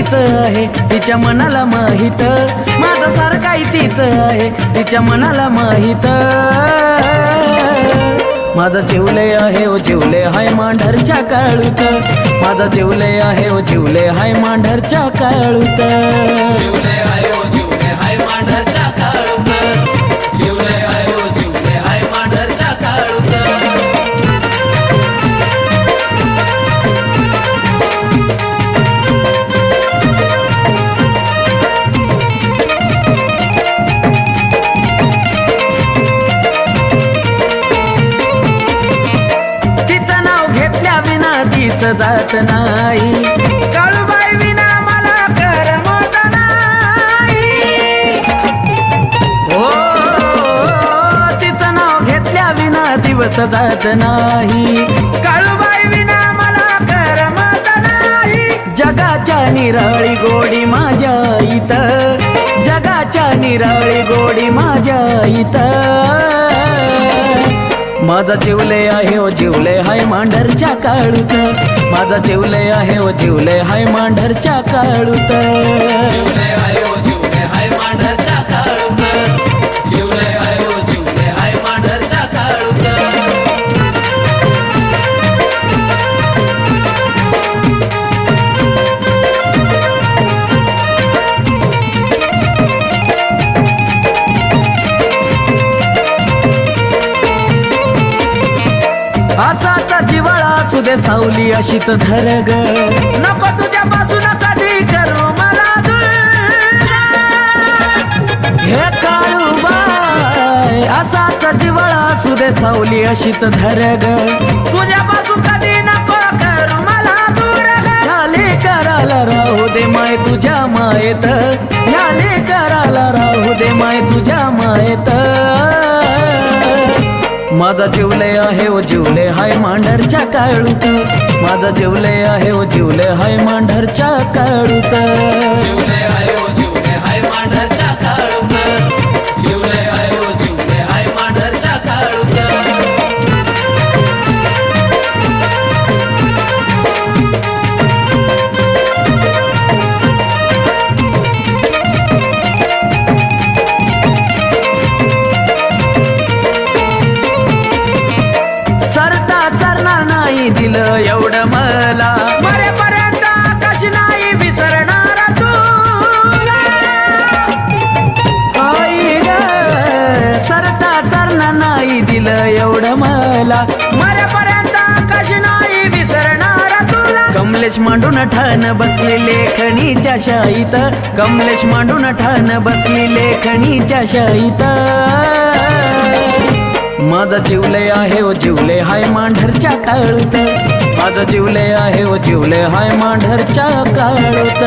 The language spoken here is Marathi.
तीच आहे तिच्या मनाला माहीत. माझा सारखाही तीच आहे तिच्या मनाला माहीत. माझा जिवले आहे ओ जिवले हाय मांढरच्या काळूत. माझा जिवले आहे ओ जिवले हाय मांढरच्या काळूत. दिस जात नाही. काळूबाई विना मला करमत नाही. हो तिचं नाव घेतल्या विना दिवस जात नाही. काळूबाई विना मला करमत नाही. जगाच्या निराळी गोडी माझ्या इथ. जगाच्या निराळी गोडी माझ्या इथ. माझा जेवले आहे ओ जिवले हाय मांढरच्या काळूत. माझा जेवले आहे ओ जिवले हाय मांढरच्या काळूत. असू दे सावली अशीच धर ग नको तुझ्यापासून कधी करू मला. हे काळूबाय असाच जिवाळा असू दे सावली अशीच धर ग तुझ्यापासून कधी नको करू मला दूर. ह्याले कराला राहू दे माय तुझ्या मायेत. ह्याले कराला राहू दे माय तुझ्या मायेत. माझा जिवले आहे ओ जिवले हाय मांढरच्या काळूत. माझा जिवले आहे ओ जिवले हाय मांढरच्या काळूत. कमलेश मांडून ठाण बसली लेखणीच्या शाईत. कमलेश मांडून ठाण बसली लेखणीच्या शाईत. माझा जिवले आहे ओ जिवले हाय मांढरच्या काळूत. माझा जिवले आहे ओ जिवले हाय मांढरच्या काळूत.